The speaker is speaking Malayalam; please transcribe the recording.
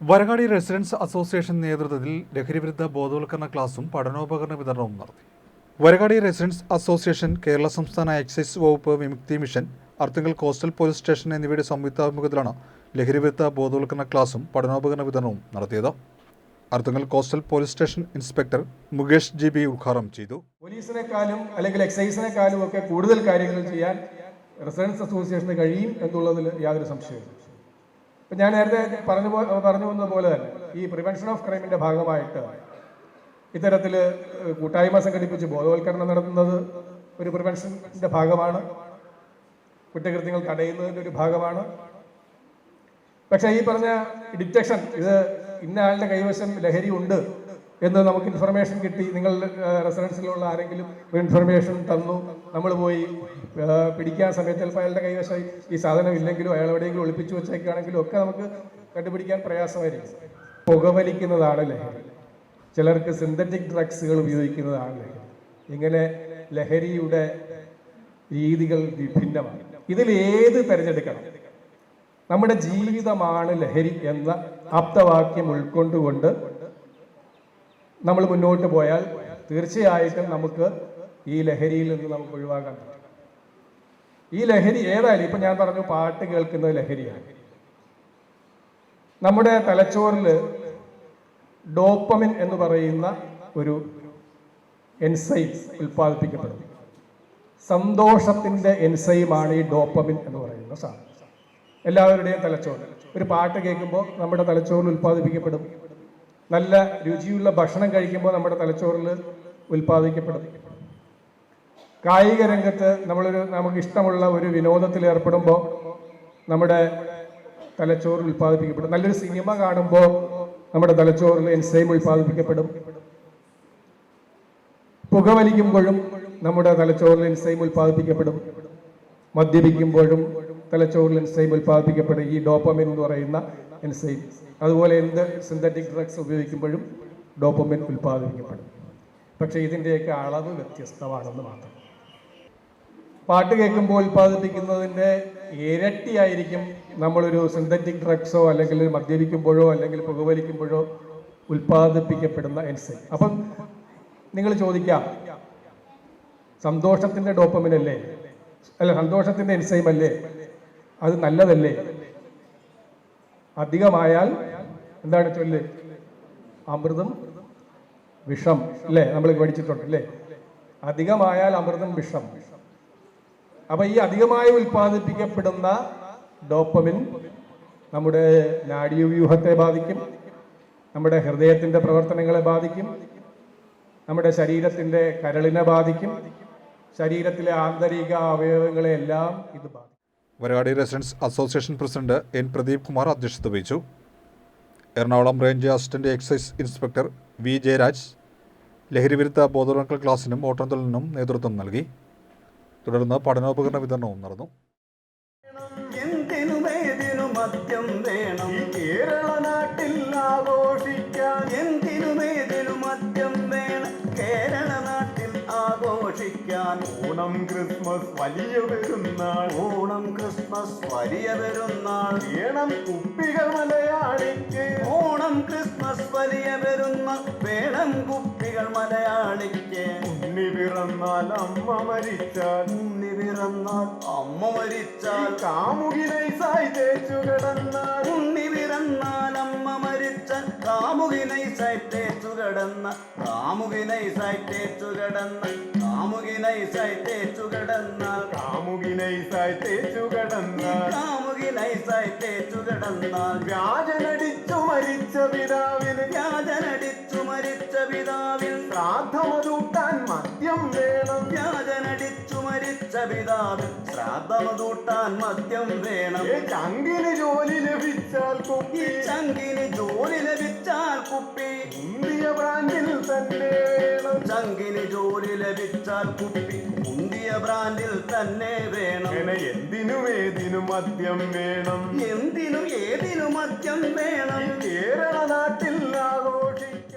വരകാടി റെസിഡൻസ് അസോസിയേഷൻ നേതൃത്വത്തിൽ ലഹരിവിരുദ്ധ ബോധവൽക്കരണ ക്ലാസും പഠനോപകരണ വിതരണവും നടത്തി. വരകാടി റെസിഡൻസ് അസോസിയേഷൻ കേരള സംസ്ഥാന എക്സൈസ് വകുപ്പ് വിമുക്തി mission Arthunkal coastal police station എന്നിവയുടെ സംയുക്താഭിമുഖത്തിലാണ് ലഹരിവിരുദ്ധ ബോധവൽക്കരണ ക്ലാസും പഠനോപകരണ വിതരണവും നടത്തിയത്. Arthunkal coastal police station inspector Mukesh G B ഉദ്ഘാടനം ചെയ്തു. പോലീസിനെക്കാളും അല്ലെങ്കിൽ എക്സൈസിനെക്കാളും ഒക്കെ കൂടുതൽ കാര്യങ്ങൾ ചെയ്യാൻ റെസിഡൻസ് അസോസിയേഷന് കഴിയും എന്നുള്ളതിൽ യാതൊരു സംശയവും ഇപ്പം ഞാൻ നേരത്തെ പറഞ്ഞു പറഞ്ഞു വന്നത് പോലെ തന്നെ ഈ പ്രിവെൻഷൻ ഓഫ് ക്രൈമിന്റെ ഭാഗമായിട്ട് ഇത്തരത്തിൽ കൂട്ടായ്മ സംഘടിപ്പിച്ച് ബോധവൽക്കരണം നടത്തുന്നത് ഒരു പ്രിവെൻഷന്റെ ഭാഗമാണ്. കുറ്റകൃത്യങ്ങൾ തടയുന്നതിന്റെ ഒരു ഭാഗമാണ്. പക്ഷേ ഈ പറഞ്ഞ ഡിറ്റക്ഷൻ ഇത് ഇന്ന ആളുടെ കൈവശം ലഹരി ഉണ്ട് എന്ന് നമുക്ക് ഇൻഫർമേഷൻ കിട്ടി. നിങ്ങൾ റെസിഡൻസിലുള്ള ആരെങ്കിലും ഒരു ഇൻഫർമേഷൻ തന്നു. നമ്മൾ പോയി പിടിക്കാൻ സമയത്ത് ചിലപ്പോൾ അയാളുടെ കൈവശം ഈ സാധനം ഇല്ലെങ്കിലും അയാൾ എവിടെയെങ്കിലും ഒളിപ്പിച്ചു വെച്ചേക്കാണെങ്കിലും ഒക്കെ നമുക്ക് കണ്ടുപിടിക്കാൻ പ്രയാസമായിരിക്കും. പുകവലിക്കുന്നതാണ് ലഹരി ചിലർക്ക് സിന്തറ്റിക് ഡ്രഗ്സുകൾ ഉപയോഗിക്കുന്നതാണ്. ലഹരി ഇങ്ങനെ ലഹരിയുടെ രീതികൾ വിഭിന്നമാണ്. ഇതിൽ ഏത് തിരഞ്ഞെടുക്കണം? നമ്മുടെ ജീവിതമാണ് ലഹരി എന്ന ആപ്തവാക്യം ഉൾക്കൊണ്ടുകൊണ്ട് നമ്മൾ മുന്നോട്ട് പോയാൽ തീർച്ചയായിട്ടും നമുക്ക് ഈ ലഹരിയിൽ നിന്ന് നമുക്ക് ഒഴിവാക്കാൻ പറ്റും. ഈ ലഹരി ഏതായാലും ഇപ്പൊ ഞാൻ പറഞ്ഞു പാട്ട് കേൾക്കുന്ന ലഹരിയാണ്. നമ്മുടെ തലച്ചോറിൽ ഡോപ്പമിൻ എന്ന് പറയുന്ന ഒരു എൻസൈം ഉൽപ്പാദിപ്പിക്കപ്പെടുന്നു. സന്തോഷത്തിന്റെ എൻസൈമാണ് ഈ ഡോപ്പമിൻ എന്ന് പറയുന്ന സാധനം. എല്ലാവരുടെയും തലച്ചോറ്. ഒരു പാട്ട് കേൾക്കുമ്പോൾ നമ്മുടെ തലച്ചോറിൽ ഉൽപ്പാദിപ്പിക്കപ്പെടും. നല്ല രുചിയുള്ള ഭക്ഷണം കഴിക്കുമ്പോൾ നമ്മുടെ തലച്ചോറിൽ ഉൽപ്പാദിക്കപ്പെടും. കായിക രംഗത്ത് നമ്മളൊരു നമുക്ക് ഇഷ്ടമുള്ള ഒരു വിനോദത്തിൽ ഏർപ്പെടുമ്പോൾ നമ്മുടെ തലച്ചോറിൽ ഉൽപ്പാദിപ്പിക്കപ്പെടും. നല്ലൊരു സിനിമ കാണുമ്പോൾ നമ്മുടെ തലച്ചോറിൽ എൻസൈം ഉൽപ്പാദിപ്പിക്കപ്പെടും. പുകവലിക്കുമ്പോഴും നമ്മുടെ തലച്ചോറിൽ എൻസൈം ഉൽപ്പാദിപ്പിക്കപ്പെടും. മദ്യപിക്കുമ്പോഴും തലച്ചോറിൽ എൻസൈം ഉൽപ്പാദിപ്പിക്കപ്പെടും. ഈ ഡോപ്പമിൻ എന്ന് പറയുന്ന എൻസൈം അതുപോലെ എന്ത് സിന്തറ്റിക് ഡ്രഗ്സ് ഉപയോഗിക്കുമ്പോഴും ഡോപ്പമിൻ ഉൽപ്പാദിപ്പിക്കപ്പെടും പക്ഷേ ഇതിന്റെയൊക്കെ അളവ് വ്യത്യസ്തമാണെന്ന് മാത്രം. പാട്ട് കേൾക്കുമ്പോൾ ഉൽപ്പാദിപ്പിക്കുന്നതിന്റെ ഇരട്ടിയായിരിക്കും നമ്മളൊരു സിന്തറ്റിക് ഡ്രഗ്സോ അല്ലെങ്കിൽ മദ്യപിക്കുമ്പോഴോ അല്ലെങ്കിൽ പുകവലിക്കുമ്പോഴോ ഉൽപ്പാദിപ്പിക്കപ്പെടുന്ന എൻസൈം അപ്പം നിങ്ങൾ ചോദിക്കാം സന്തോഷത്തിന്റെ ഡോപ്പമിനല്ലേ അല്ല? സന്തോഷത്തിന്റെ എൻസൈം അല്ലേ? അത് നല്ലതല്ലേ? അധികമായാൽ എന്താണ് ചൊല്ല്? അമൃതം വിഷം അല്ലേ? നമ്മൾ പഠിച്ചിട്ടുണ്ട് അല്ലേ? അധികമായാൽ അമൃതം വിഷം. അപ്പൊ ഈ അധികമായി ഉൽപ്പാദിപ്പിക്കപ്പെടുന്ന ഡോപ്പമിൻ നമ്മുടെ നാഡീവ്യൂഹത്തെ ബാധിക്കും നമ്മുടെ ഹൃദയത്തിന്റെ പ്രവർത്തനങ്ങളെ ബാധിക്കും നമ്മുടെ ശരീരത്തിന്റെ കരളിനെ ബാധിക്കും ശരീരത്തിലെ ആന്തരിക അവയവങ്ങളെ എല്ലാം ഇത് ബാധിക്കും. Varakadi residence association president N Pradeep Kumar അധ്യക്ഷത വഹിച്ചു. Ernakulam range assistant excise inspector V Jayaraj ലഹരിവിരുദ്ധ ബോധവൽക്കരണ ക്ലാസിനും ഓട്ടംതുള്ളലിനും നേതൃത്വം നൽകി. തുടർന്ന് പഠനോപകരണ വിതരണവും നടന്നു. മദ്യം വേണം? ആഘോഷിക്കാൻ ഓണം ക്രിസ്മസ് വലിയ പെരുന്നാൾ. ഓണം ക്രിസ്മസ് വലിയ പെരുന്നാൾ. വേണം കുപ്പികൾ മലയാളിക്ക്. ഓണം ക്രിസ്മസ് വലിയ പെരുന്നാൾ. വേണം കുപ്പികൾ മലയാളിക്ക്. ഉണ്ണി പിറന്നാൽ അമ്മ മരിച്ചാൽ. ഉണ്ണി പിറന്നാൽ അമ്മ മരിച്ചാൽ. കാമുകിനൈസായി തേച്ചു കിടന്നാൽ. ഉണ്ണി പിറന്നാൽ അമ്മ മരിച്ചാൽ കാമുകിനൈ സൈറ്റേച്ചു കടന്ന കാമുകിനൈ സൈറ്റേച്ചു കടന്ന കാമുകിനൈ സൈറ്റേച്ചു കടന്ന കാമുകിനൈസായി തേച്ചു കടന്ന കാമുകിനൈ സൈറ്റേച്ചു കടന്ന വ്യാജനടിച്ചു മരിച്ച പിതാവിന്. വ്യാജനടിച്ചു മരിച്ച പിതാവിൽ. ശ്രാദ്ധമതൂട്ടാൻ മദ്യം വേണം. വ്യാജനടിച്ചു മരിച്ച പിതാവിൽ. ശ്രാദ്ധമതൂട്ടാൻ മദ്യം വേണം. ചങ്കിന് ജോലി ലഭിച്ചാൽ കുപ്പി ചങ്കിന് ജോലി കുപ്പി മുന്തിയ ബ്രാൻഡിൽ തന്നെ വേണം. ചങ്കിന് ജോലി ലഭിച്ചാൽ കുപ്പി മുന്തിയ ബ്രാൻഡിൽ തന്നെ വേണം. എന്തിനും ഏതിനും മദ്യം വേണം. എന്തിനും ഏതിനും മദ്യം വേണം. കേരള നാട്ടിൽ ആഘോഷിക്കും